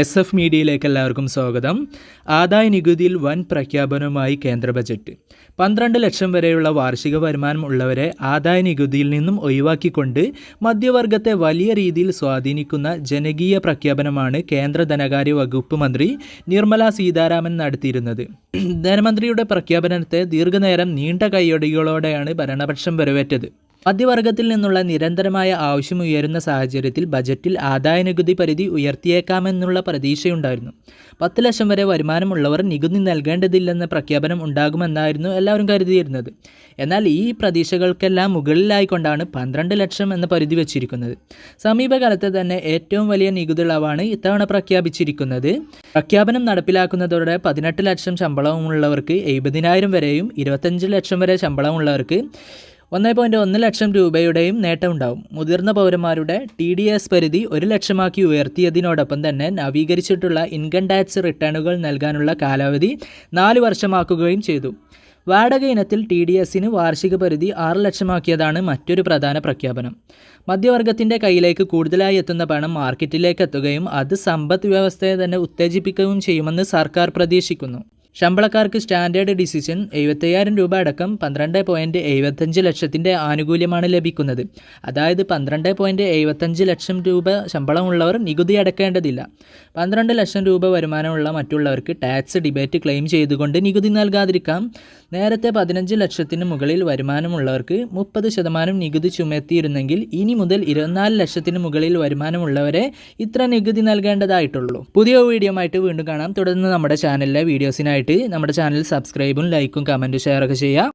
S F മീഡിയയിലേക്ക് എല്ലാവർക്കും സ്വാഗതം. ആദായ നികുതിയിൽ വൻ പ്രഖ്യാപനവുമായി കേന്ദ്ര ബജറ്റ്. പന്ത്രണ്ട് ലക്ഷം വരെയുള്ള വാർഷിക വരുമാനം ഉള്ളവരെ ആദായ നികുതിയിൽ നിന്നും ഒഴിവാക്കിക്കൊണ്ട് മധ്യവർഗത്തെ വലിയ രീതിയിൽ സ്വാധീനിക്കുന്ന ജനകീയ പ്രഖ്യാപനമാണ് കേന്ദ്ര ധനകാര്യ വകുപ്പ് മന്ത്രി നിർമ്മല സീതാരാമൻ നടത്തിയിരുന്നത്. ധനമന്ത്രിയുടെ പ്രഖ്യാപനത്തെ ദീർഘനേരം നീണ്ട കൈയടികളോടെയാണ് ഭരണപക്ഷം വരവേറ്റത്. മധ്യവർഗത്തിൽ നിന്നുള്ള നിരന്തരമായ ആവശ്യം ഉയരുന്ന സാഹചര്യത്തിൽ ബജറ്റിൽ ആദായ നികുതി പരിധി ഉയർത്തിയേക്കാമെന്നുള്ള പ്രതീക്ഷയുണ്ടായിരുന്നു. പത്ത് ലക്ഷം വരെ വരുമാനമുള്ളവർ നികുതി നൽകേണ്ടതില്ലെന്ന പ്രഖ്യാപനം ഉണ്ടാകുമെന്നായിരുന്നു എല്ലാവരും കരുതിയിരുന്നത്. എന്നാൽ ഈ പ്രതീക്ഷകൾക്കെല്ലാം മുകളിലായിക്കൊണ്ടാണ് പന്ത്രണ്ട് ലക്ഷം എന്ന പരിധി വച്ചിരിക്കുന്നത്. സമീപകാലത്തെ തന്നെ ഏറ്റവും വലിയ നികുതി ഇളവാണ് ഇത്തവണ പ്രഖ്യാപിച്ചിരിക്കുന്നത്. പ്രഖ്യാപനം നടപ്പിലാക്കുന്നതോടെ പതിനെട്ട് ലക്ഷം ശമ്പളമുള്ളവർക്ക് എഴുപതിനായിരം വരെയും ഇരുപത്തഞ്ച് ലക്ഷം വരെ ശമ്പളമുള്ളവർക്ക് ഒന്ന് പോയിന്റ് ഒന്ന് ലക്ഷം രൂപയുടെയും നേട്ടമുണ്ടാവും. മുതിർന്ന പൗരന്മാരുടെ ടി ഡി എസ് പരിധി ഒരു ലക്ഷമാക്കി ഉയർത്തിയതിനോടൊപ്പം തന്നെ നവീകരിച്ചിട്ടുള്ള ഇൻകം ടാക്സ് റിട്ടേണുകൾ നൽകാനുള്ള കാലാവധി നാല് വർഷമാക്കുകയും ചെയ്തു. വാടക ഇനത്തിൽ ടി ഡി എസിന് വാർഷിക പരിധി ആറ് ലക്ഷമാക്കിയതാണ് മറ്റൊരു പ്രധാന പ്രഖ്യാപനം. മധ്യവർഗത്തിന്റെ കയ്യിലേക്ക് കൂടുതലായി എത്തുന്ന പണം മാർക്കറ്റിലേക്ക് എത്തുകയും അത് സമ്പദ് വ്യവസ്ഥയെ തന്നെ ഉത്തേജിപ്പിക്കുകയും ചെയ്യുമെന്ന് സർക്കാർ പ്രതീക്ഷിക്കുന്നു. ശമ്പളക്കാർക്ക് സ്റ്റാൻഡേർഡ് ഡിസിഷൻ എഴുപത്തയ്യായിരം രൂപ അടക്കം പന്ത്രണ്ട് പോയിന്റ് എഴുപത്തഞ്ച് ലക്ഷത്തിന്റെ ആനുകൂല്യമാണ് ലഭിക്കുന്നത്. അതായത് പന്ത്രണ്ട് പോയിന്റ് എഴുപത്തഞ്ച് ലക്ഷം രൂപ ശമ്പളമുള്ളവർ നികുതി അടക്കേണ്ടതില്ല. പന്ത്രണ്ട് ലക്ഷം രൂപ വരുമാനമുള്ള മറ്റുള്ളവർക്ക് ടാക്സ് ഡിബേറ്റ് ക്ലെയിം ചെയ്തുകൊണ്ട് നികുതി നൽകാതിരിക്കാം. നേരത്തെ പതിനഞ്ച് ലക്ഷത്തിന് മുകളിൽ വരുമാനമുള്ളവർക്ക് മുപ്പത് ശതമാനം നികുതി ചുമത്തിയിരുന്നെങ്കിൽ ഇനി മുതൽ ഇരുപത്തിനാല് ലക്ഷത്തിന് മുകളിൽ വരുമാനമുള്ളവരെ ഇത്ര നികുതി നൽകേണ്ടതായിട്ടുള്ളൂ. പുതിയ വീഡിയോ ആയിട്ട് വീണ്ടും കാണാം. തുടർന്ന് നമ്മുടെ ചാനലിലെ വീഡിയോസിനായിട്ട് നമ്മുടെ ചാനൽ സബ്സ്ക്രൈബും ലൈക്കും കമന്റും ഷെയറൊക്കെ ചെയ്യുക.